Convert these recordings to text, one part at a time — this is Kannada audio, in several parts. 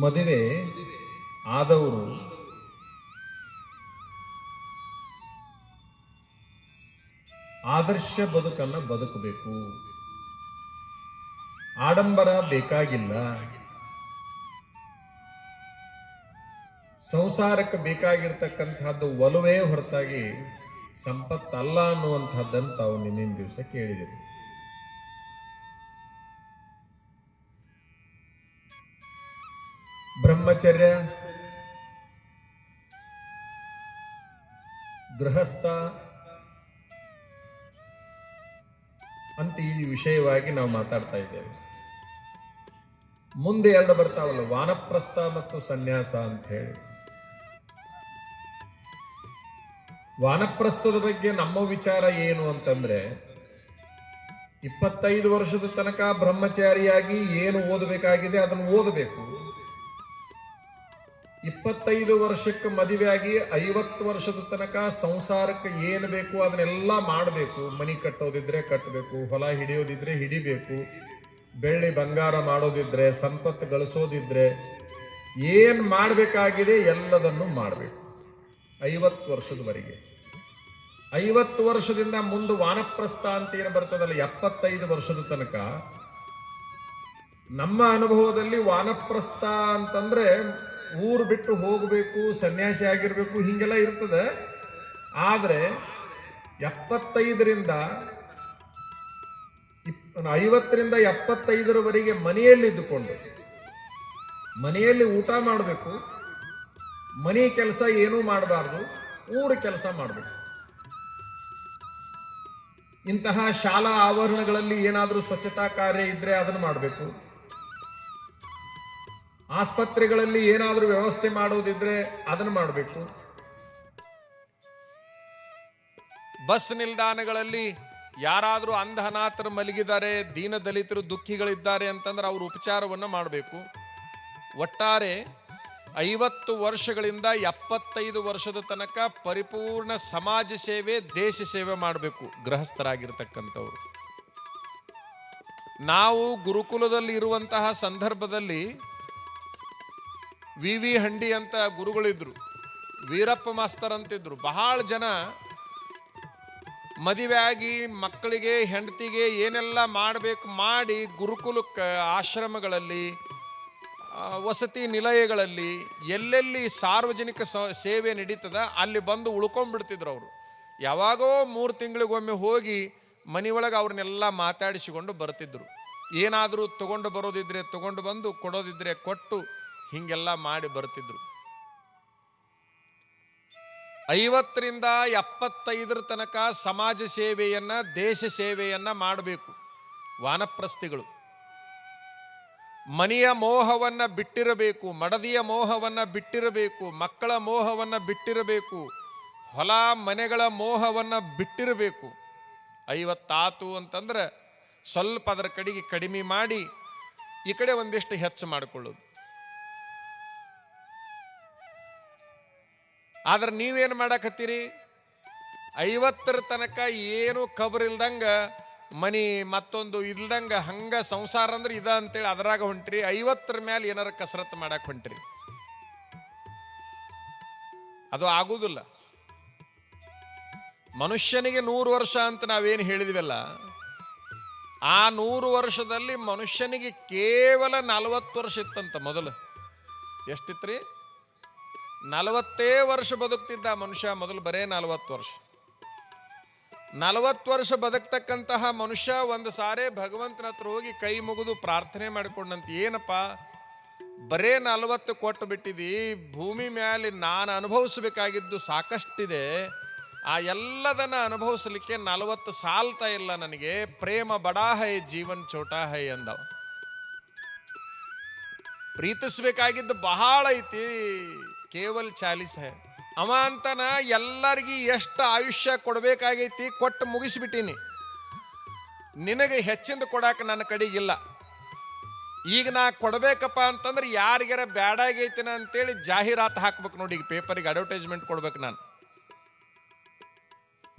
ಮದುವೆ ಆದವರು ಆದರ್ಶ ಬದುಕನ್ನು ಬದುಕಬೇಕು. ಆಡಂಬರ ಬೇಕಾಗಿಲ್ಲ. ಸಂಸಾರಕ್ಕೆ ಬೇಕಾಗಿರ್ತಕ್ಕಂಥದ್ದು ಒಲವೇ ಹೊರತಾಗಿ ಸಂಪತ್ತಲ್ಲ ಅನ್ನುವಂಥದ್ದನ್ನು ತಾವು ನಿನ್ನಿನ ದಿವಸ ಕೇಳಿದಿರಿ ಬ್ರಹ್ಮಚರ್ಯ, ಗೃಹಸ್ಥ. ಅಂತ ಈ ವಿಷಯವಾಗಿ ನಾವು ಮಾತಾಡ್ತಾ ಇದ್ದೇವೆ. ಮುಂದೆ ಎರಡು ಬರ್ತಾವಲ್ಲ, ವಾನಪ್ರಸ್ಥ ಮತ್ತು ಸನ್ಯಾಸ ಅಂತ ಹೇಳಿ. ವಾನಪ್ರಸ್ಥದ ಬಗ್ಗೆ ನಮ್ಮ ವಿಚಾರ ಏನು ಅಂತಂದ್ರೆ, ಇಪ್ಪತ್ತೈದು ವರ್ಷದ ತನಕ ಬ್ರಹ್ಮಚಾರಿಯಾಗಿ ಏನು ಓದಬೇಕಾಗಿದೆ ಅದನ್ನು ಓದಬೇಕು. ಇಪ್ಪತ್ತೈದು ವರ್ಷಕ್ಕೆ ಮದುವೆಯಾಗಿ ಐವತ್ತು ವರ್ಷದ ತನಕ ಸಂಸಾರಕ್ಕೆ ಏನು ಬೇಕು ಅದನ್ನೆಲ್ಲ ಮಾಡಬೇಕು. ಮನಿ ಕಟ್ಟೋದಿದ್ರೆ ಕಟ್ಟಬೇಕು, ಹೊಲ ಹಿಡಿಯೋದಿದ್ರೆ ಹಿಡಿಬೇಕು, ಬೆಳ್ಳಿ ಬಂಗಾರ ಮಾಡೋದಿದ್ರೆ, ಸಂಪತ್ತು ಗಳಿಸೋದಿದ್ರೆ ಏನು ಮಾಡಬೇಕಾಗಿದೆ ಎಲ್ಲದನ್ನು ಮಾಡಬೇಕು. ಐವತ್ತು ವರ್ಷದವರೆಗೆ. ಐವತ್ತು ವರ್ಷದಿಂದ ಮುಂದೆ ವಾನಪ್ರಸ್ಥ ಅಂತ ಏನು ಬರ್ತದಲ್ಲ, ಎಪ್ಪತ್ತೈದು ವರ್ಷದ ತನಕ ನಮ್ಮ ಅನುಭವದಲ್ಲಿ ವಾನಪ್ರಸ್ಥ ಅಂತಂದ್ರೆ ಊರು ಬಿಟ್ಟು ಹೋಗಬೇಕು, ಸನ್ಯಾಸಿ ಆಗಿರಬೇಕು, ಹಿಂಗೆಲ್ಲ ಇರ್ತದೆ. ಆದರೆ ಎಪ್ಪತ್ತೈದರಿಂದ ಇಪ್- ಐವತ್ತರಿಂದ ಎಪ್ಪತ್ತೈದರವರೆಗೆ ಮನೆಯಲ್ಲಿ ಇದ್ದುಕೊಂಡು, ಮನೆಯಲ್ಲಿ ಊಟ ಮಾಡಬೇಕು, ಮನೆ ಕೆಲಸ ಏನೂ ಮಾಡಬಾರ್ದು, ಊರು ಕೆಲಸ ಮಾಡಬೇಕು. ಇಂತಹ ಶಾಲಾ ಆವರಣಗಳಲ್ಲಿ ಏನಾದರೂ ಸ್ವಚ್ಛತಾ ಕಾರ್ಯ ಇದ್ದರೆ ಅದನ್ನು ಮಾಡಬೇಕು. ಆಸ್ಪತ್ರೆಗಳಲ್ಲಿ ಏನಾದರೂ ವ್ಯವಸ್ಥೆ ಮಾಡೋದಿದ್ರೆ ಅದನ್ನು ಮಾಡಬೇಕು. ಬಸ್ ನಿಲ್ದಾಣಗಳಲ್ಲಿ ಯಾರಾದರೂ ಅಂಧನಾಥರು ಮಲಗಿದ್ದಾರೆ, ದೀನ ದಲಿತರು ದುಃಖಿಗಳಿದ್ದಾರೆ ಅಂತಂದ್ರೆ ಅವರು ಉಪಚಾರವನ್ನು ಮಾಡಬೇಕು. ಒಟ್ಟಾರೆ ಐವತ್ತು ವರ್ಷಗಳಿಂದ ಎಪ್ಪತ್ತೈದು ವರ್ಷದ ತನಕ ಪರಿಪೂರ್ಣ ಸಮಾಜ ಸೇವೆ, ದೇಶ ಸೇವೆ ಮಾಡಬೇಕು ಗೃಹಸ್ಥರಾಗಿರ್ತಕ್ಕಂಥವ್ರು. ನಾವು ಗುರುಕುಲದಲ್ಲಿ ಇರುವಂತಹ ಸಂದರ್ಭದಲ್ಲಿ ವಿ ವಿ ಹಂಡಿ ಅಂತ ಗುರುಗಳಿದ್ರು. ವೀರಪ್ಪ ಮಾಸ್ತರ್ ಅಂತಿದ್ರು. ಬಹಳ ಜನ ಮದುವೆ ಆಗಿ ಮಕ್ಕಳಿಗೆ, ಹೆಂಡತಿಗೆ ಏನೆಲ್ಲ ಮಾಡಬೇಕು ಮಾಡಿ ಗುರುಕುಲಕ್ಕೆ ಆಶ್ರಮಗಳಲ್ಲಿ ವಸತಿ ನಿಲಯಗಳಲ್ಲಿ ಎಲ್ಲೆಲ್ಲಿ ಸಾರ್ವಜನಿಕ ಸೇವೆ ನಡೀತದ ಅಲ್ಲಿ ಬಂದು ಉಳ್ಕೊಂಡ್ಬಿಡ್ತಿದ್ರು ಅವರು. ಯಾವಾಗೋ ಮೂರು ತಿಂಗಳಿಗೊಮ್ಮೆ ಹೋಗಿ ಮನೆಯೊಳಗೆ ಅವ್ರನ್ನೆಲ್ಲ ಮಾತಾಡಿಸಿಕೊಂಡು ಬರ್ತಿದ್ರು. ಏನಾದರೂ ತಗೊಂಡು ಬರೋದಿದ್ರೆ ತಗೊಂಡು ಬಂದು ಕೊಡೋದಿದ್ರೆ ಕೊಟ್ಟು ಹೀಗೆಲ್ಲ ಮಾಡಿ ಬರ್ತಿದ್ರು. ಐವತ್ತರಿಂದ ಎಪ್ಪತ್ತೈದರ ತನಕ ಸಮಾಜ ಸೇವೆಯನ್ನ, ದೇಶ ಸೇವೆಯನ್ನ ಮಾಡಬೇಕು. ವಾನಪ್ರಸ್ಥಿಗಳು. ಮನೆಯ ಮೋಹವನ್ನ ಬಿಟ್ಟಿರಬೇಕು, ಮಡದಿಯ ಮೋಹವನ್ನ ಬಿಟ್ಟಿರಬೇಕು, ಮಕ್ಕಳ ಮೋಹವನ್ನ ಬಿಟ್ಟಿರಬೇಕು, ಹೊಲ ಮನೆಗಳ ಮೋಹವನ್ನ ಬಿಟ್ಟಿರಬೇಕು. ಐವತ್ತಾತು ಅಂತಂದ್ರೆ ಸ್ವಲ್ಪ ಅದರ ಕಡೆಗೆ ಕಡಿಮೆ ಮಾಡಿ ಈ ಕಡೆ ಒಂದಿಷ್ಟು ಹೆಚ್ಚು ಮಾಡಿಕೊಳ್ಳೋದು. ಆದ್ರೆ ನೀವೇನು ಮಾಡಕತ್ತೀರಿ? ಐವತ್ತರ ತನಕ ಏನು ಕಬರ್ ಇಲ್ದಂಗ, ಮನಿ ಮತ್ತೊಂದು ಇಲ್ದಂಗ ಹಂಗ ಸಂಸಾರ ಅಂದ್ರೆ ಇದ ಅಂತೇಳಿ ಅದ್ರಾಗ ಹೊಂಟ್ರಿ, ಐವತ್ತರ ಮೇಲೆ ಏನಾರ ಕಸರತ್ತು ಮಾಡಕ್ ಹೊಂಟ್ರಿ? ಅದು ಆಗುದಿಲ್ಲ. ಮನುಷ್ಯನಿಗೆ ನೂರು ವರ್ಷ ಅಂತ ನಾವೇನು ಹೇಳಿದ್ವಲ್ಲ, ಆ ನೂರು ವರ್ಷದಲ್ಲಿ ಮನುಷ್ಯನಿಗೆ ಕೇವಲ ನಲವತ್ತು ವರ್ಷ ಇತ್ತಂತ ಮೊದಲು. ಎಷ್ಟಿತ್ರಿ? ನಲವತ್ತೇ ವರ್ಷ ಬದುಕ್ತಿದ್ದ ಮನುಷ್ಯ ಮೊದಲು ಬರೇ ನಲವತ್ತು ವರ್ಷ. ನಲವತ್ತು ವರ್ಷ ಬದುಕ್ತಕ್ಕಂತಹ ಮನುಷ್ಯ ಒಂದು ಸಾರೆ ಭಗವಂತನ ಹತ್ರ ಹೋಗಿ ಕೈ ಮುಗಿದು ಪ್ರಾರ್ಥನೆ ಮಾಡಿಕೊಂಡಂತ, ಏನಪ್ಪ, ಬರೇ ನಲವತ್ತು ಕೊಟ್ಟು ಬಿಟ್ಟಿದಿ, ಭೂಮಿ ಮೇಲೆ ನಾನು ಅನುಭವಿಸಬೇಕಾಗಿದ್ದು ಸಾಕಷ್ಟಿದೆ, ಆ ಎಲ್ಲದನ್ನ ಅನುಭವಿಸಲಿಕ್ಕೆ ನಲವತ್ತು ಸಾಲ್ತಾ ಇಲ್ಲ ನನಗೆ, ಪ್ರೇಮ ಬಡಾ ಹೈ, ಜೀವನ್ ಚೋಟಾ ಹೈ ಅಂದವ. ಪ್ರೀತಿಸ್ಬೇಕಾಗಿದ್ದು ಬಹಳ ಐತಿ. ಕೇವಲ್ ಚಾಲಿಸ್ ಅವ ಅಂತನ ಎಲ್ಲರಿಗೂ ಎಷ್ಟು ಆಯುಷ್ಯ ಕೊಡಬೇಕಾಗೈತಿ ಕೊಟ್ಟು ಮುಗಿಸಿಬಿಟ್ಟೀನಿ. ನಿನಗೆ ಹೆಚ್ಚಿಂದ ಕೊಡಕ್ಕೆ ನನ್ನ ಕಡೆಗಿಲ್ಲ ಈಗ ನಾ ಕೊಡಬೇಕಪ್ಪ ಅಂತಂದ್ರೆ ಯಾರಿಗಾರ ಬ್ಯಾಡಾಗೈತಿನ ಅಂತೇಳಿ ಜಾಹೀರಾತು ಹಾಕ್ಬೇಕು ನೋಡಿ, ಈಗ ಪೇಪರಿಗೆ ಅಡ್ವರ್ಟೈಸ್ಮೆಂಟ್ ಕೊಡ್ಬೇಕು ನಾನು.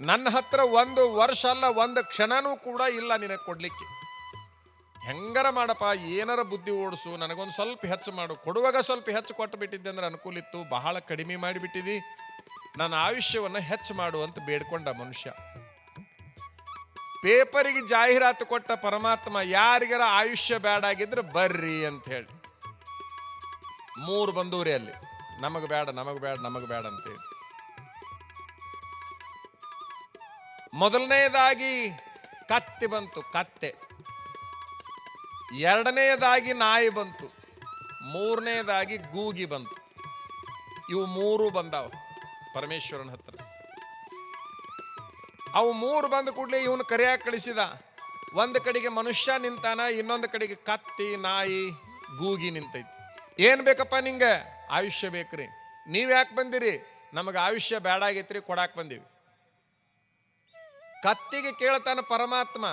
ನನ್ನ ಹತ್ರ ಒಂದು ವರ್ಷ ಅಲ್ಲ, ಒಂದು ಕ್ಷಣನೂ ಕೂಡ ಇಲ್ಲ ನಿನಗೆ ಕೊಡ್ಲಿಕ್ಕೆ. ಹೆಂಗಾರ ಮಾಡಪ್ಪ, ಏನಾರ ಬುದ್ಧಿ ಓಡಿಸು, ನನಗೊಂದು ಸ್ವಲ್ಪ ಹೆಚ್ಚು ಮಾಡು. ಕೊಡುವಾಗ ಸ್ವಲ್ಪ ಹೆಚ್ಚು ಕೊಟ್ಟು ಬಿಟ್ಟಿದ್ದೆ ಅಂದ್ರೆ ಅನುಕೂಲ ಇತ್ತು. ಬಹಳ ಕಡಿಮೆ ಮಾಡಿಬಿಟ್ಟಿದಿ ನನ್ನ ಆಯುಷ್ಯವನ್ನು ಹೆಚ್ಚು ಮಾಡು ಅಂತ ಬೇಡ್ಕೊಂಡ ಮನುಷ್ಯ. ಪೇಪರಿಗೆ ಜಾಹೀರಾತು ಕೊಟ್ಟ ಪರಮಾತ್ಮ, ಯಾರಿಗಾರ ಆಯುಷ್ಯ ಬೇಡಾಗಿದ್ರೆ ಬರ್ರಿ ಅಂತ ಹೇಳಿ. ಮೂರು ಬಂದೂರಿ ಅಲ್ಲಿ. ನಮಗೆ ಬೇಡ ನಮಗೆ ಬೇಡ ನಮಗೆ ಬೇಡ ಅಂತೇಳಿ ಮೊದಲನೇದಾಗಿ ಕತ್ತಿ ಬಂತು, ಕತ್ತೆ. ಎರಡನೆಯದಾಗಿ ನಾಯಿ ಬಂತು ಮೂರನೆಯದಾಗಿ ಗೂಗಿ ಬಂತು. ಇವು ಮೂರು ಬಂದಾವ ಪರಮೇಶ್ವರನ ಹತ್ರ. ಅವು ಮೂರು ಬಂದ ಕೂಡಲೇ ಇವನು ಕರೆಯಾಗಿ ಕಳಿಸಿದ, ಒಂದು ಕಡೆಗೆ ಮನುಷ್ಯ ನಿಂತಾನ, ಇನ್ನೊಂದು ಕಡೆಗೆ ಕತ್ತಿ, ನಾಯಿ, ಗೂಗಿ ನಿಂತೈತಿ. ಏನು ಬೇಕಪ್ಪ ನಿಂಗೆ? ಆಯುಷ್ಯ ಬೇಕ್ರಿ. ನೀವು ಯಾಕೆ ಬಂದಿರಿ? ನಮಗೆ ಆಯುಷ್ಯ ಬೇಡ ಆಗೈತ್ರಿ ಕೊಡಾಕ್ ಬಂದೀವಿ. ಕತ್ತಿಗೆ ಕೇಳ್ತಾನೆ ಪರಮಾತ್ಮ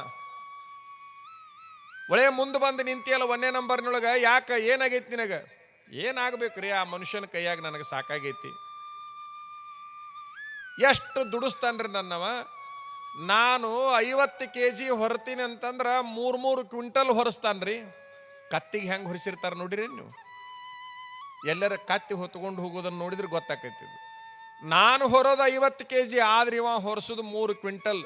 ಒಳ್ಳೆ ಮುಂದೆ ಬಂದು ನಿಂತಿಯಲ್ಲ ಒಂದೇ ನಂಬರ್ನೊಳಗೆ, ಯಾಕೆ ಏನಾಗೈತಿ ಏನಾಗಬೇಕು ರೀ ಆ ಮನುಷ್ಯನ ಕೈಯಾಗ ನನಗೆ ಸಾಕಾಗೈತಿ. ಎಷ್ಟು ದುಡಿಸ್ತಾನ್ರಿ ನನ್ನವ? ನಾನು ಐವತ್ತು ಕೆ ಜಿ ಹೊರತೀನಿ ಅಂತಂದ್ರೆ ಮೂರು ಮೂರು ಕ್ವಿಂಟಲ್ ಹೊರಸ್ತಾನ್ರಿ. ಕತ್ತಿಗೆ ಹೆಂಗೆ ಹೊರಿಸಿರ್ತಾರೆ ನೋಡಿರಿ ನೀವು? ಎಲ್ಲರ ಕತ್ತಿ ಹೊತ್ಕೊಂಡು ಹೋಗೋದನ್ನು ನೋಡಿದ್ರೆ ಗೊತ್ತಾಕೈತಿ ನಾನು ಹೊರೋದು ಐವತ್ತು ಕೆ ಜಿ ಆದ್ರೆ ಇವ ಹೊರಿಸೋದು ಮೂರು ಕ್ವಿಂಟಲ್.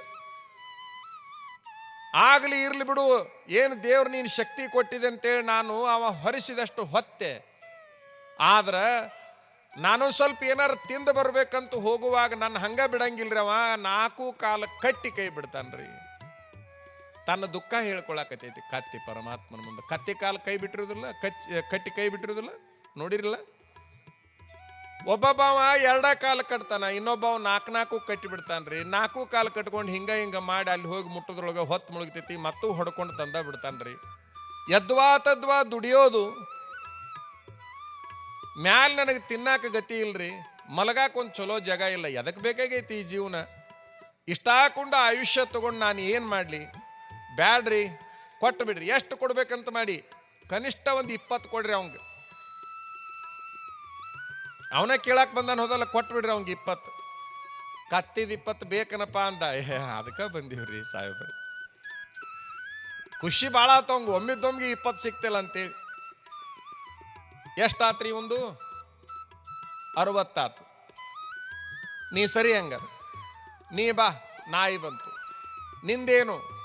ಆಗಲಿ, ಇರಲಿ ಬಿಡು. ಏನು ದೇವ್ರು ನೀನು ಶಕ್ತಿ ಕೊಟ್ಟಿದೆ ಅಂತೇಳಿ ನಾನು ಅವ ಹೊರಿಸಿದಷ್ಟು ಹೊತ್ತೆ. ಆದ್ರೆ ನಾನು ಸ್ವಲ್ಪ ಏನಾರು ತಿಂದು ಬರ್ಬೇಕಂತ ಹೋಗುವಾಗ ನನ್ನ ಹಂಗ ಬಿಡಂಗಿಲ್ರಿ ಅವ. ನಾಲ್ಕು ಕಾಲ ಕಟ್ಟಿ ಕೈ ಬಿಡ್ತಾನ್ರಿ. ತನ್ನ ದುಃಖ ಹೇಳ್ಕೊಳಕತ್ತೈತಿ. ಕತ್ತಿ ಪರಮಾತ್ಮನ ಮುಂದೆ. ಕತ್ತಿ ಕಾಲ ಕೈ ಬಿಟ್ಟಿರೋದಿಲ್ಲ, ಕಚ್ ಕಟ್ಟಿ ಕೈ ಬಿಟ್ಟಿರೋದಿಲ್ಲ, ನೋಡಿರಲ್ಲ? ಒಬ್ಬೊಬ್ಬವ ಎರಡ ಕಾಲು ಕಟ್ತಾನ, ಇನ್ನೊಬ್ಬವ ನಾಲ್ಕು ನಾಲ್ಕು ಕಟ್ಟಿಬಿಡ್ತಾನೆ ರೀ ನಾಲ್ಕು ಕಾಲು ಕಟ್ಕೊಂಡು ಹಿಂಗೆ ಹಿಂಗೆ ಮಾಡಿ ಅಲ್ಲಿ ಹೋಗಿ ಮುಟ್ಟದ್ರೊಳಗೆ ಹೊತ್ತು ಮುಳುಗ್ತೈತಿ, ಮತ್ತೂ ಹೊಡ್ಕೊಂಡು ತಂದ ಬಿಡ್ತಾನ್ರಿ. ಎದ್ವಾ ತದ್ವಾ ದುಡಿಯೋದು, ಮ್ಯಾಲ ನನಗೆ ತಿನ್ನಾಕ ಗತಿ ಇಲ್ರಿ, ಮಲಗಾಕ ಒಂದು ಚಲೋ ಜಾಗ ಇಲ್ಲ ಎದಕ್ಕೆ ಬೇಕಾಗೈತಿ ಈ ಜೀವನ? ಇಷ್ಟಾಕೊಂಡ ಆಯುಷ್ಯ ತಗೊಂಡು ನಾನು ಏನು ಮಾಡಲಿ? ಬ್ಯಾಡ್ರಿ ಕೊಟ್ಟು ಬಿಡ್ರಿ ಎಷ್ಟು ಕೊಡ್ಬೇಕಂತ ಮಾಡಿ, ಕನಿಷ್ಠ ಒಂದು ಇಪ್ಪತ್ತು ಕೊಡ್ರಿ ಅವಂಗೆ. ಅವನ ಕೇಳಕ್ ಬಂದಾನ, ಹೋದಲ್ಲ ಕೊಟ್ಟು ಬಿಡ್ರಿ ಅವಂಗೆ ಇಪ್ಪತ್ತು. ಕತ್ತಿದ ಇಪ್ಪತ್ತು ಬೇಕನಪ್ಪ ಅಂದ. ಅದಕ್ಕೆ ಬಂದೀವ್ರಿ ಸಾಹೇಬ್ ಖುಷಿ ಭಾಳ ಆತ ಅವಂಗ ಒಮ್ಮಿದ್ದೊಮ್ಗೆ ಇಪ್ಪತ್ತು ಸಿಕ್ತಿಲ್ಲ ಅಂತೇಳಿ. ಎಷ್ಟಾತ್ರಿ ಒಂದು ಅರವತ್ತಾತು. ನೀ ಸರಿ ಹಂಗ ನೀ ಬಾ, ನಾಯಿ ಬಂತು. ನಿಂದೇನು?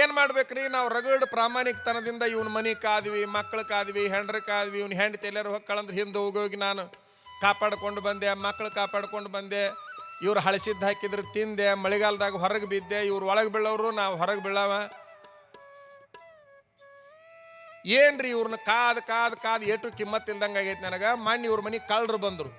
ಏನ್ ಮಾಡ್ಬೇಕ್ರಿ? ನಾವು ರಗಡ್ ಪ್ರಾಮಾಣಿಕತನದಿಂದ ಇವನ್ ಮನಿ ಕಾದ್ವಿ, ಮಕ್ಳು ಕಾದ್ವಿ, ಹೆಂಡ್ರ ಕಾದ್ವಿ, ಇವನ್ ಹೆಂಡ್ ಎಲ್ಲರೂ ಹೊಕ್ಕಳಂದ್ರೆ ಹಿಂದೆ ಹೋಗೋಗಿ ನಾನು ಕಾಪಾಡ್ಕೊಂಡು ಬಂದೆ, ಮಕ್ಳು ಕಾಪಾಡ್ಕೊಂಡು ಬಂದೆ. ಇವ್ರು ಹಳಸಿದ್ದು ಹಾಕಿದ್ರೆ ತಿಂದೆ, ಮಳೆಗಾಲದಾಗ ಹೊರಗೆ ಬಿದ್ದೆ, ಇವ್ರು ಒಳಗೆ ಬೀಳೋರು ನಾವು ಹೊರಗೆ ಬೀಳವ. ಏನ್ರಿ ಇವ್ರನ್ನ ಕಾದ್ ಕಾದ್ ಕಾದ್ ಏಟು ಕಿಮ್ಮತ್ ಇಲ್ದಂಗೆ ಆಗೈತೆ ನನಗೆ? ಮಣ್ಣು ಇವ್ರ ಮನೆ ಕಳ್ಳರು ಬಂದರು.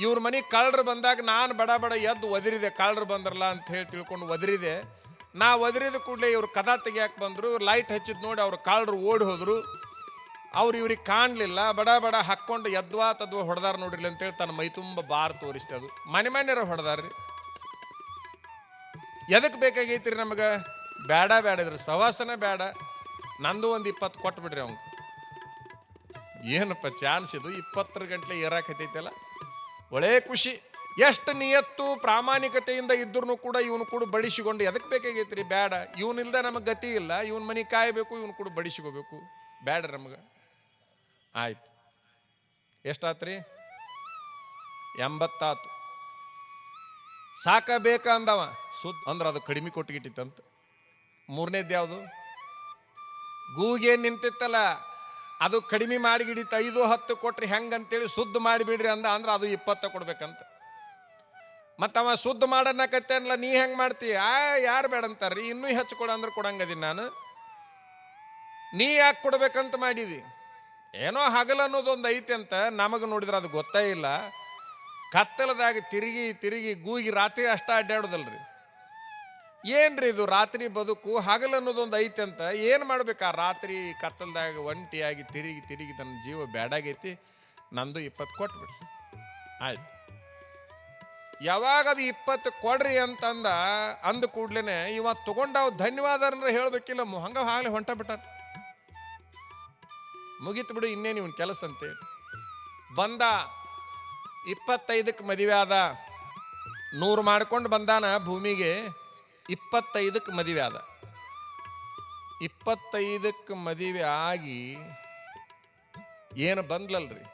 ಇವ್ರ ಮನೆ ಕಳ್ಳರು ಬಂದಾಗ ನಾನು ಬಡ ಬಡ ಎದ್ದು ಒದರಿದೆ ಕಳ್ಳರು ಬಂದ್ರಲ್ಲ ಅಂತ ಹೇಳಿ ತಿಳ್ಕೊಂಡು ಒದರಿದೆ. ನಾ ಒದರಿದ ಕೂಡಲೇ ಇವರು ಕದ ಬಂದ್ರು ಬಂದರು, ಲೈಟ್ ಹಚ್ಚಿದ್ ನೋಡಿ ಅವ್ರ ಕಾಳರು ಓಡಿ ಹೋದರು. ಅವ್ರು ಇವ್ರಿಗೆ ಕಾಣಲಿಲ್ಲ, ಬಡ ಬಡ ಹಾಕ್ಕೊಂಡು ಯದ್ವಾ ತದ್ವಾ ಹೊಡೆದಾರ ಅಂತ ಅಂತೇಳಿ ತನ್ನ ಮೈ ತುಂಬ ಬಾರ್ ತೋರಿಸ್ತೆ ಅದು. ಮನೆ ಮನೆಯವ್ರು ಹೊಡೆದಾರ್ರಿ. ಎದಕ್ಕೆ ಬೇಕಾಗೈತ್ರಿ ನಮಗೆ? ಬೇಡ ಬೇಡ ಇದ್ರ ಸವಾಸನ ಬೇಡ ನಂದು ಒಂದು ಇಪ್ಪತ್ತು ಕೊಟ್ಟು ಬಿಡ್ರಿ ಅವ್ನು ಏನಪ್ಪ ಚಾನ್ಸ್ ಇದು? ಇಪ್ಪತ್ತರ ಗಂಟ್ಲೆ ಏರಾಕೈತೈತಲ್ಲ ಒಳ್ಳೆ ಖುಷಿ. ಎಷ್ಟು ನಿಯತ್ತು ಪ್ರಾಮಾಣಿಕತೆಯಿಂದ ಇದ್ರೂ ಕೂಡ ಇವನು ಕೂಡ ಬಡಿಸಿಕೊಂಡು ಎದಕ್ಕೆ ಬೇಕಾಗೈತ್ರಿ? ಬೇಡ. ಇವನಿಲ್ದ ನಮಗೆ ಗತಿ ಇಲ್ಲ. ಇವನ್ ಮನೆ ಕಾಯಬೇಕು, ಇವನು ಕೂಡ ಬಡಿಸಿಕೋಬೇಕು. ಬೇಡ ನಮಗೆ. ಆಯ್ತು. ಎಷ್ಟಾತ್ರಿ? ಎಂಬತ್ತಾತು. ಸಾಕ ಬೇಕಾ ಅಂದವ. ಸುದ್ ಅಂದ್ರೆ ಅದು ಕಡಿಮೆ ಕೊಟ್ಟಿಗಿಟ್ಟಿತ್ತಂತ ಮೂರನೇದು ಯಾವುದು? ಗೂಗೆ ನಿಂತಿತ್ತಲ್ಲ. ಅದು ಕಡಿಮೆ ಮಾಡಿ ಹಿಡಿತ ಐದು ಹತ್ತು ಕೊಟ್ರಿ ಹೆಂಗಂತೇಳಿ ಸುದ್ದು ಮಾಡಿಬಿಡ್ರಿ ಅಂದ. ಅಂದ್ರೆ ಅದು ಇಪ್ಪತ್ತ ಕೊಡ್ಬೇಕಂತ. ಮತ್ತವ ಶುದ್ಧ ಮಾಡನ್ನಕತ್ತೇನಲ್ಲ ನೀ ಹೆಂಗ್ ಮಾಡ್ತಿ? ಆ, ಯಾರು ಬೇಡ ಅಂತಾರ್ರಿ ಇನ್ನೂ ಹೆಚ್ಚು ಕೊಡ ಅಂದ್ರೆ ಕೊಡಂಗದೀನಿ ನಾನು. ನೀ ಯಾಕೆ ಕೊಡ್ಬೇಕಂತ ಮಾಡಿದಿ? ಏನೋ ಹಗಲು ಅನ್ನೋದೊಂದು ಐತೆ ಅಂತ ನಮಗೆ ನೋಡಿದ್ರೆ ಅದು ಗೊತ್ತೇ ಇಲ್ಲ. ಕತ್ತಲದಾಗ ತಿರುಗಿ ತಿರುಗಿ ಗೂಗಿ ರಾತ್ರಿ ಅಷ್ಟ ಅಡ್ಡಾಡೋದಲ್ರಿ ಏನ್ರಿ ಇದು ರಾತ್ರಿ ಬದುಕು? ಹಗಲು ಅನ್ನೋದೊಂದು ಐತೆ ಅಂತ ಏನು ಮಾಡ್ಬೇಕು? ಆ ರಾತ್ರಿ ಕತ್ತಲದಾಗ ಒಂಟಿಯಾಗಿ ತಿರುಗಿ ತಿರುಗಿ ನನ್ನ ಜೀವ ಬ್ಯಾಡಾಗೈತಿ. ನಂದು ಇಪ್ಪತ್ತು ಕೊಟ್ಬಿಡ್ರಿ ಆಯ್ತು. ಯಾವಾಗ ಅದು ಇಪ್ಪತ್ತು ಕೊಡ್ರಿ ಅಂತಂದ, ಅಂದ ಕೂಡ್ಲೇನೆ ಇವತ್ತು ತಗೊಂಡವ್ ಧನ್ಯವಾದ ಅಂದ್ರೆ ಹೇಳ್ಬೇಕಿಲ್ಲ ಹಂಗ ಆಗ್ಲಿ ಹೊಂಟ ಬಿಟ್ಟ ಮುಗೀತು ಬಿಡು, ಇನ್ನೇನು ಇವನ್ ಕೆಲಸ ಅಂತೇಳಿ. ಬಂದ ಇಪ್ಪತ್ತೈದಕ್ಕೆ ಮದುವೆ ಆದ, ನೂರು ಮಾಡ್ಕೊಂಡು ಬಂದಾನ ಭೂಮಿಗೆ ಇಪ್ಪತ್ತೈದಕ್ಕೆ ಮದುವೆ ಆದ. ಇಪ್ಪತ್ತೈದಕ್ಕೆ ಮದುವೆ ಆಗಿ, ಏನು ಬಂದ್ಲಲ್ರಿ?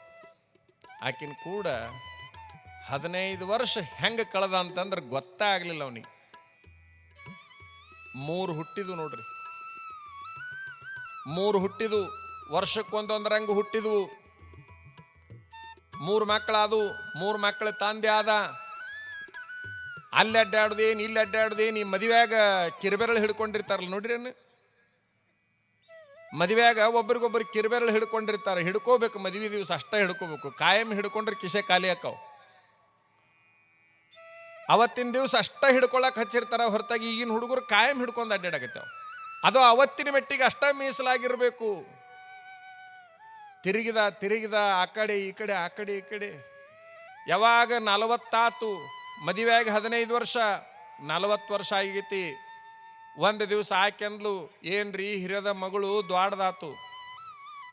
ಆಕಿನ ಕೂಡ ಹದಿನೈದು ವರ್ಷ ಹೆಂಗೆ ಕಳೆದ ಅಂತಂದ್ರೆ ಗೊತ್ತಾಗ್ಲಿಲ್ಲ ಅವನಿಗೆ. ಮೂರು ಹುಟ್ಟಿದು ನೋಡ್ರಿ. ಮೂರು ಹುಟ್ಟಿದು ವರ್ಷಕ್ಕೊಂದೊಂದರಂಗ ಹುಟ್ಟಿದ್ವು. ಮೂರು ಮಕ್ಕಳಾದವು. ಮೂರು ಮಕ್ಕಳ ತಂದೆ ಆದ. ಅಲ್ಲಿ ಅಡ್ಡಾಡುದೇನು ಇಲ್ಲಿ ಅಡ್ಡಾಡ್ದೇನು ಈ ಮದುವೆಯಾಗ ಕಿರಿಬೆರಳು ಹಿಡ್ಕೊಂಡಿರ್ತಾರಲ್ಲ ನೋಡ್ರಿ ಮದುವೆಯಾಗ ಒಬ್ರಿಗೊಬ್ರು ಕಿರಿಬೆರಳು ಹಿಡ್ಕೊಂಡಿರ್ತಾರೆ. ಹಿಡ್ಕೋಬೇಕು ಮದುವೆ ದಿವಸ ಅಷ್ಟೇ ಹಿಡ್ಕೋಬೇಕು. ಕಾಯಂ ಹಿಡ್ಕೊಂಡ್ರೆ ಕಿಸೆ ಖಾಲಿ ಆಕಾವ್ ಅವತ್ತಿನ ದಿವಸ ಅಷ್ಟ ಹಿಡ್ಕೊಳಕ್ ಹಚ್ಚಿರ್ತಾರ, ಹೊರತಾಗಿ ಈಗಿನ ಹುಡುಗರು ಕಾಯಂ ಹಿಡ್ಕೊಂಡು ಅಡ್ಡಾಡಕತ್ತಾವ. ಅದು ಅವತ್ತಿನ ಮೆಟ್ಟಿಗೆ ಅಷ್ಟ ಮೀಸಲಾಗಿರಬೇಕು. ತಿರುಗಿದ ತಿರುಗಿದ, ಆ ಕಡೆ, ಈ ಕಡೆ, ಆ ಕಡೆ, ಈ ಕಡೆ. ಯಾವಾಗ ನಲವತ್ತಾತು, ಮದುವೆಯಾಗಿ ಹದಿನೈದು ವರ್ಷ, ನಲವತ್ತು ವರ್ಷ ಆಗೈತಿ. ಒಂದು ದಿವಸ ಆಕೆಂದ್ಲು, ಏನ್ರಿ ಹಿರಿಯದ ಮಗಳು ದ್ವಾಡ್ದಾತು.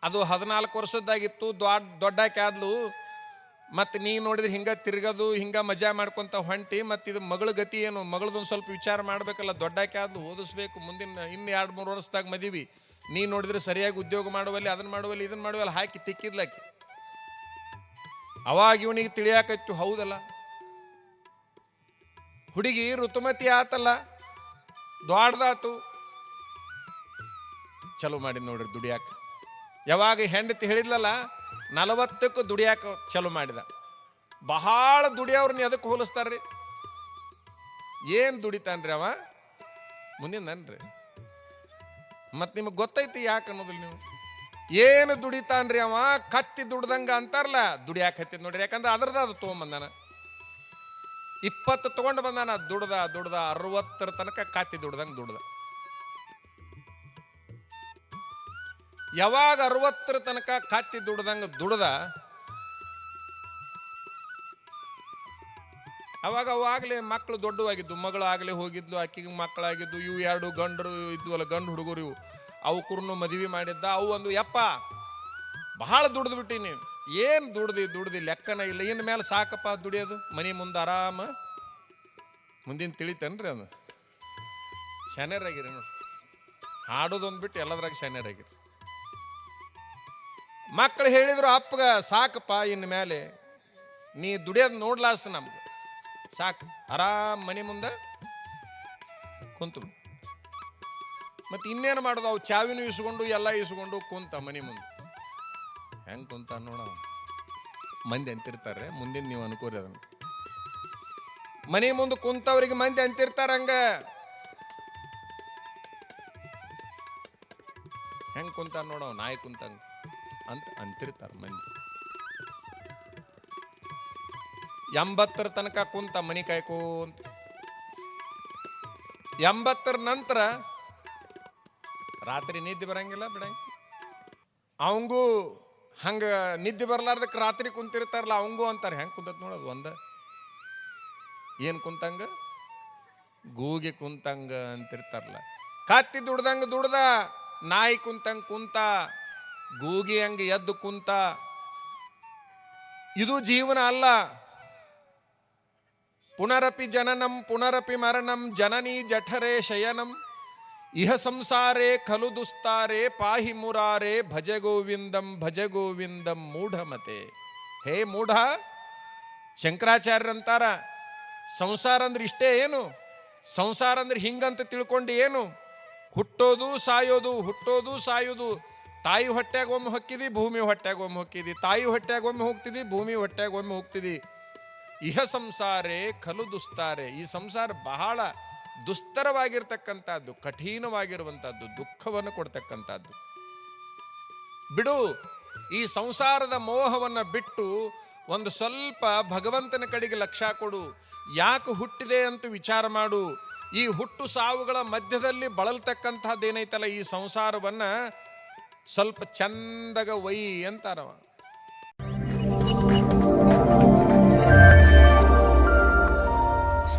ಅದು ಹದಿನಾಲ್ಕು ವರ್ಷದ್ದಾಗಿತ್ತು, ದ್ವಾಡ್ ದೊಡ್ಡಾಕೆ ಆದ್ಲು. ಮತ್ತು ನೀ ನೋಡಿದ್ರೆ ಹಿಂಗ ತಿರ್ಗೋದು, ಹಿಂಗ ಮಜಾ ಮಾಡ್ಕೊತ ಹೊಂಟಿ, ಮತ್ತು ಇದು ಮಗಳ ಗತಿ ಏನು? ಮಗಳದೊಂದು ಸ್ವಲ್ಪ ವಿಚಾರ ಮಾಡ್ಬೇಕಲ್ಲ ದೊಡ್ಡಕ್ಕೆ ಅದು ಓದಿಸ್ಬೇಕು, ಮುಂದಿನ ಇನ್ನು ಎರಡು ಮೂರು ವರ್ಷದಾಗ ಮದಿವಿ. ನೀ ನೋಡಿದ್ರೆ ಸರಿಯಾಗಿ ಉದ್ಯೋಗ ಮಾಡುವಲ್ಲಿ ಅದನ್ನು ಮಾಡುವಲ್ಲಿ ಇದನ್ನು ಮಾಡುವಲ್ಲಿ ಹಾಕಿ ತಿಕ್ಕಿದ್ಲಾಕಿ ಅವಾಗ ಇವನಿಗೆ ತಿಳಿಯಾಕತ್ತು ಹೌದಲ್ಲ? ಹುಡುಗಿ ಋತುಮತಿ ಆತಲ್ಲ, ದ್ವಾಡ್ದಾತು. ಚಲೋ ಮಾಡಿ ನೋಡ್ರಿ ದುಡಿಯಾಕ. ಯಾವಾಗ ಹೆಂಡತಿ ಹೇಳಿದ್ಲಲ್ಲ ನಲವತ್ತಕ್ಕೆ ದುಡಿಯಾಕ ಚಲೋ ಮಾಡಿದ. ಬಹಳ ದುಡಿಯೋರ್ನ ಎದಕ್ಕೆ ಹೋಲಿಸ್ತಾರ್ರಿ? ಏನು ದುಡಿತಾನ್ರಿ ಅವ? ಮುಂದಿನನ್ರಿ ಮತ್ತು ನಿಮಗೆ ಗೊತ್ತೈತಿ ಯಾಕೆ ಅನ್ನೋದಿಲ್ಲ ನೀವು. ಏನು ದುಡಿತಾನ್ರಿ ಅವ? ಕತ್ತಿ ದುಡ್ದಂಗ ಅಂತಾರಲ್ಲ, ದುಡಿಯಾಕ ಹತ್ತಿದ್ ನೋಡ್ರಿ. ಯಾಕಂದ್ರೆ ಅದ್ರದ ಅದು ತೊಗೊಂಬಂದಾನ. ಇಪ್ಪತ್ತು ತೊಗೊಂಡು ಬಂದಾನ, ದುಡ್ದ ದುಡ್ದ, ಅರವತ್ತರ ತನಕ ಕತ್ತಿ ದುಡ್ದಂಗೆ ದುಡ್ದ. ಯಾವಾಗ ಅರವತ್ತರ ತನಕ ಕತ್ತಿ ದುಡ್ದಂಗ ದುಡ್ದ? ಅವಾಗ ಅವಾಗಲೇ ಮಕ್ಕಳು ದೊಡ್ಡವಾಗಿದ್ದು ಆಗಲೇ ಹೋಗಿದ್ಲು, ಆಕಿಗೆ ಮಕ್ಕಳಾಗಿದ್ದು, ಇವು ಎರಡು ಗಂಡರು ಇದ್ವಲ್ಲ, ಗಂಡು ಹುಡುಗರು ಇವು. ಅವು ಕುರ್ನು ಮದುವೆ ಮಾಡಿದ್ದ, ಅವು ಒಂದು, ಯಪ್ಪ, ಬಹಳ ದುಡ್ದು ಬಿಟ್ಟಿನಿ. ಏನು ದುಡ್ದು ದುಡ್ದು ಲೆಕ್ಕನ ಇಲ್ಲ. ಇನ್ನು ಮೇಲೆ ಸಾಕಪ್ಪ ದುಡಿಯೋದು? ಮನೆ ಮುಂದೆ ಆರಾಮ? ಮುಂದಿನ ತಿಳಿತೇನ್ರಿ ಅದು. ಶನೇರಾಗಿರಿ ನೋಡಿ ಹಾಡೋದೊಂದು ಬಿಟ್ಟು ಎಲ್ಲದ್ರಾಗ ಶಾನ್ಯರಾಗಿರಿ ಮಕ್ಕಳು ಹೇಳಿದ್ರು, ಅಪ್ಪಗ, ಸಾಕಪ್ಪ, ಇನ್ನು ಮೇಲೆ ನೀ ದುಡಿಯೋದು ನೋಡ್ಲಾಸ ನಮ್ಗೆ. ಸಾಕು, ಆರಾಮ್ ಮನೆ ಮುಂದೆ ಕುಂತು. ಮತ್ತೆ ಇನ್ನೇನು ಮಾಡೋದು? ಅವು ಚಾವಿನೂ ಇಸ್ಕೊಂಡು, ಎಲ್ಲ ಇಸ್ಕೊಂಡು ಕುಂತ ಮನೆ ಮುಂದೆ. ಹೆಂಗೆ ಕುಂತ ನೋಡ ಮಂದಿ ಅಂತಿರ್ತಾರೆ, ಮುಂದಿನ ನೀವು ಅನ್ಕೋರಿ ಅದನ್ನು. ಮನೆ ಮುಂದೆ ಕುಂತವ್ರಿಗೆ ಮಂದಿ ಅಂತಿರ್ತಾರ ಹಂಗ. ಹೆಂಗೆ ಕುಂತ ನೋಡವ ನಾಯಿ ಕುಂತಂಗ. ಅಂತ ಅಂತಿರ್ತಾರೆ ಮಂದಿ ಎಂಬತ್ತರ ತನಕ ಕುಂತ ಮನಿ ಕಾಯ್ಕೋಂತ ಎಂಬತ್ತರ ನಂತರ ರಾತ್ರಿ ನಿದ್ದೆ ಬರಂಗಿಲ್ಲ ಬಿಡಂಗ. ಅವಂಗೂ ಹಂಗ ನಿದ್ದೆ ಬರಲಾರ್ದಕ್ಕೆ ರಾತ್ರಿ ಕುಂತಿರ್ತಾರಲ್ಲ ಅವಂಗೂ ಅಂತಾರೆ, ಹೆಂಗೆ ಕುಂತತ್ ನೋಡೋದು ಒಂದ? ಏನು ಕುಂತಂಗ? ಗೂಗೆ ಕುಂತಂಗ ಅಂತಿರ್ತಾರಲ್ಲ. ಕತ್ತಿ ದುಡ್ದಂಗ ದುಡ್ದ, ನಾಯಿ ಕುಂತಂಗ ಕುಂತ ಗೂಗಿ ಹಂಗೆ ಎದ್ದು ಕುಂತ, ಇದು ಜೀವನ ಅಲ್ಲ. ಪುನರಪಿ ಜನನಂ, ಪುನರಪಿ ಮರಣಂ, ಜನನಿ ಜಠರೇ ಶಯನಂ. ಇಹ ಸಂಸಾರೇ ಖಲು ದುಸ್ತಾರೆ, ಪಾಹಿ ಮುರಾರೆ, ಭಜ ಗೋವಿಂದಂ ಭಜ ಗೋವಿಂದಂ ಮೂಢಮತೆ. ಹೇ ಮೂಢ, ಶಂಕರಾಚಾರ್ಯರಂತಾರ, ಸಂಸಾರ ಅಂದ್ರೆ ಇಷ್ಟೇ ಏನು? ಸಂಸಾರ ಅಂದ್ರೆ ಹಿಂಗಂತ ತಿಳ್ಕೊಂಡು ಏನು? ಹುಟ್ಟೋದು ಸಾಯೋದು ಹುಟ್ಟೋದು ಸಾಯೋದು. ತಾಯಿ ಹೊಟ್ಯಾಗ ಒಮ್ಮೆ ಹೊಕ್ಕಿದಿ, ಭೂಮಿ ಹೊಟ್ಯಾಗ ಒಮ್ಮೆ ಹೊಕ್ಕಿದಿ. ತಾಯಿ ಹೊಟ್ಯಾಗ ಒಮ್ಮೆ ಹೋಗ್ತಿದಿ, ಭೂಮಿ ಹೊಟ್ಯಾಗ ಒಮ್ಮೆ ಹೋಗ್ತಿದಿ. ಇಹ ಸಂಸಾರೇ ಖಲು ದುಸ್ತಾರೆ. ಈ ಸಂಸಾರ ಬಹಳ ದುಸ್ತರವಾಗಿರ್ತಕ್ಕಂಥದ್ದು, ಕಠಿಣವಾಗಿರುವಂಥದ್ದು, ದುಃಖವನ್ನು ಕೊಡ್ತಕ್ಕಂಥದ್ದು. ಬಿಡು, ಈ ಸಂಸಾರದ ಮೋಹವನ್ನು ಬಿಟ್ಟು ಒಂದು ಸ್ವಲ್ಪ ಭಗವಂತನ ಕಡೆಗೆ ಲಕ್ಷ್ಯ ಕೊಡು. ಯಾಕೆ ಹುಟ್ಟಿದೆ ಅಂತ ವಿಚಾರ ಮಾಡು. ಈ ಹುಟ್ಟು ಸಾವುಗಳ ಮಧ್ಯದಲ್ಲಿ ಬಳಲ್ತಕ್ಕಂಥದ್ದೇನೈತಲ್ಲ ಈ ಸಂಸಾರವನ್ನ? ಸ್ವಲ್ಪ ಚಂದಗ ಒಯ್ ಅಂತಾರವ